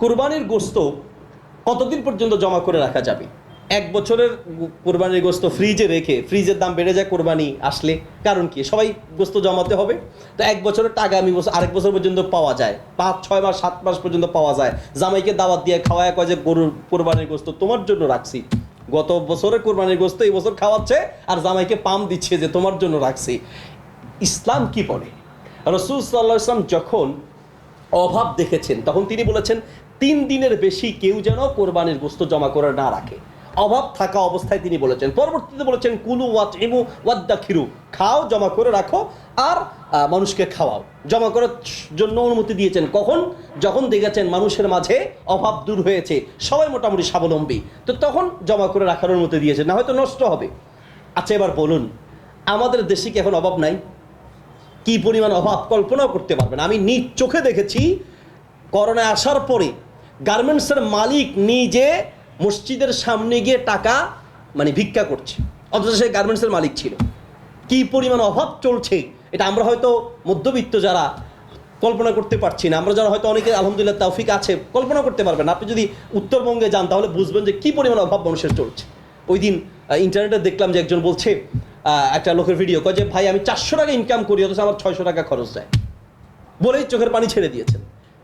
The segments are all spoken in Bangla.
কোরবানির গোস্ত কতদিন পর্যন্ত জমা করে রাখা যাবে? এক বছরের কোরবানির গোস্ত ফ্রিজে রেখে ফ্রিজের দাম বেড়ে যায় কোরবানি আসলে, কারণ কি? সবাই গোস্ত জমাতে হবে। তো এক বছরের টাকা আমি বছর আরেক বছর পর্যন্ত পাওয়া যায়। পাঁচ, ছয় মাস, সাত মাস পর্যন্ত পাওয়া যায়। জামাইকে দাওয়াত দিয়ে খাওয়ায় কয় যে, গরুর কোরবানির গোস্ত তোমার জন্য রাখছি। গত বছরের কোরবানির গোস্ত এই বছর খাওয়াচ্ছে আর জামাইকে পাম দিচ্ছে যে, তোমার জন্য রাখছি। ইসলাম কি বলে? রসুল সাল্লাহ ইসলাম যখন অভাব দেখেছেন। তখন তিনি বলেছেন, তিন দিনের বেশি কেউ যেন কোরবানির গোস্ত জমা করে না রাখে। অভাব থাকা অবস্থায় তিনি বলেছেন, পরবর্তীতে বলেছেন, কুলু ওয়াত ইমু ওয়াদ্দা খিরু খাও, জমা করে রাখো আর মানুষকে খাওয়াও। জমা করার জন্য অনুমতি দিয়েছেন। কখন? যখন দেখেছেন মানুষের মাঝে অভাব দূর হয়েছে, সবাই মোটামুটি স্বাবলম্বী। তো তখন জমা করে রাখার অনুমতি দিয়েছেন, না হয়তো নষ্ট হবে। আচ্ছা এবার বলুন, আমাদের দেশে কি এখন অভাব নাই? কি পরিমাণ অভাব কল্পনাও করতে পারবেন আমি নিজ চোখে দেখেছি, করোনায় আসার পরে গার্মেন্টসের মালিক নিজে মসজিদের সামনে গিয়ে টাকা মানে ভিক্ষা করছে। অথচ সে গার্মেন্টসের মালিক ছিল। কি পরিমাণ অভাব চলছে, এটা আমরা হয়তো মধ্যবিত্ত যারা কল্পনা করতে পারছি না, আমরা যারা হয়তো অনেকে আলহামদুলিল্লাহ তৌফিক আছে, কল্পনা করতে পারবেন আপনি যদি উত্তরবঙ্গে যান, তাহলে বুঝবেন যে কি পরিমাণ অভাব মানুষের চলছে। ওই দিন ইন্টারনেটে দেখলাম যে একজন বলছে একটা লোকের ভিডিও কয় যে, ভাই, আমি চারশো টাকা ইনকাম করি, অথচ আমার ছয়শো টাকা খরচ যায় বলেই চোখের পানি ছেড়ে দিয়েছেন।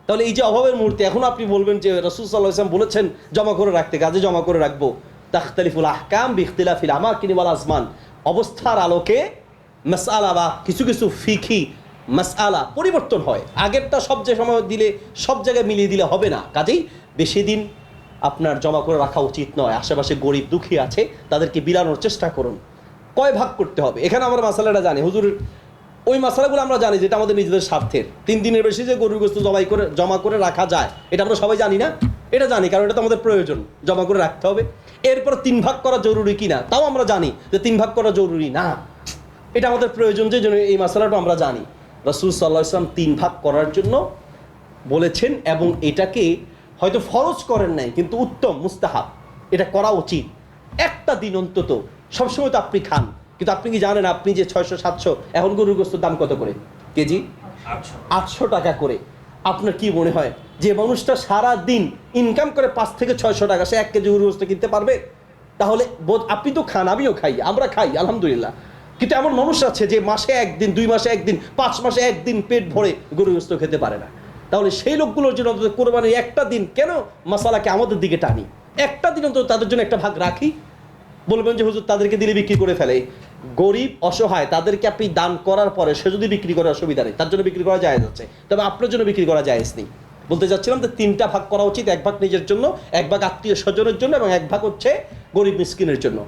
তাহলে এই যে অভাবের মুহূর্তে এখন আপনি বলবেন যে, রসুল সাল্লাহ ইসলাম বলেছেন, জমা করে রাখতে, কাজে জমা করে রাখব। তাখতালিফুল আহকাম বিখতিলাফিল আমা কিনিবাল আসমান অবস্থার আলোকে মাসআলা বা কিছু কিছু ফিখি মাসআলা পরিবর্তন হয়। আগেরটা সব যে সময় দিলে, সব জায়গায় মিলিয়ে দিলে হবে না। কাজেই বেশি দিন আপনার জমা করে রাখা উচিত নয়। আশেপাশে গরিব দুঃখী আছে, তাদেরকে বিলানোর চেষ্টা করুন। কয় ভাগ করতে হবে? এখানে আমরা মাসালাটা জানি। হুজুর, ওই মশলাগুলো আমরা জানি যেটা আমাদের নিজেদের স্বার্থের। তিন দিনের বেশি যে গরুর গোস্ত জমাই করে, জমা করে রাখা যায়, এটা আমরা সবাই জানি না। এটা জানি, কারণ এটা তো আমাদের প্রয়োজন, জমা করে রাখতে হবে। এরপর তিন ভাগ করা জরুরি কি না তাও আমরা জানি যে তিন ভাগ করা জরুরি না। এটা আমাদের প্রয়োজন, যে জন্য এই মশলাটা আমরা জানি। রসুল সাল্লাহ ইসলাম তিন ভাগ করার জন্য বলেছেন এবং এটাকে হয়তো ফরজ করেন নাই, কিন্তু উত্তম, মুস্তাহাব। এটা করা উচিত। একটা দিন অন্তত সবসময় তো আপনি খান। কিন্তু আপনি কি জানেন আপনি যে ছয়শো সাতশো এখন গরুর গোস্তর দাম কত করে? কেজি? আটশো। টাকা করে। আপনার কি মনে হয়? যে মানুষটা সারা দিন ইনকাম করে পাঁচ থেকে ছয়শো টাকা সে এক কেজি গরুর গোস্ত কিনতে পারবে? তাহলে বোধ আপনি তো খান আমিও খাই আমরা খাই আলহামদুলিল্লাহ। কিন্তু এমন মানুষ আছে যে মাসে একদিন দুই মাসে একদিন পাঁচ মাসে একদিন পেট ভরে গরুর গোস্ত খেতে পারে না। তাহলে সেই লোকগুলোর জন্য অন্তত কোরবানির একটা দিন কেন মশালাকে আমাদের দিকে টানি? একটা দিন অন্তত তাদের জন্য একটা ভাগ রাখি। বলবেন যে, হুজুর, তাদেরকে দিলে বিক্রি করে ফেলে। গরিব, অসহায়, তাদেরকে আপনি দান করার পরে সে যদি বিক্রি করে, অসুবিধা নেই। তার জন্য বিক্রি করা যায় যাচ্ছে তবে আপনার জন্য বিক্রি করা যায় নেই। বলতে চাচ্ছিলাম যে, তিনটা ভাগ করা উচিত, এক ভাগ নিজের জন্য, এক ভাগ আত্মীয় স্বজনের জন্য এবং এক ভাগ হচ্ছে গরিব মিসকিনের জন্য।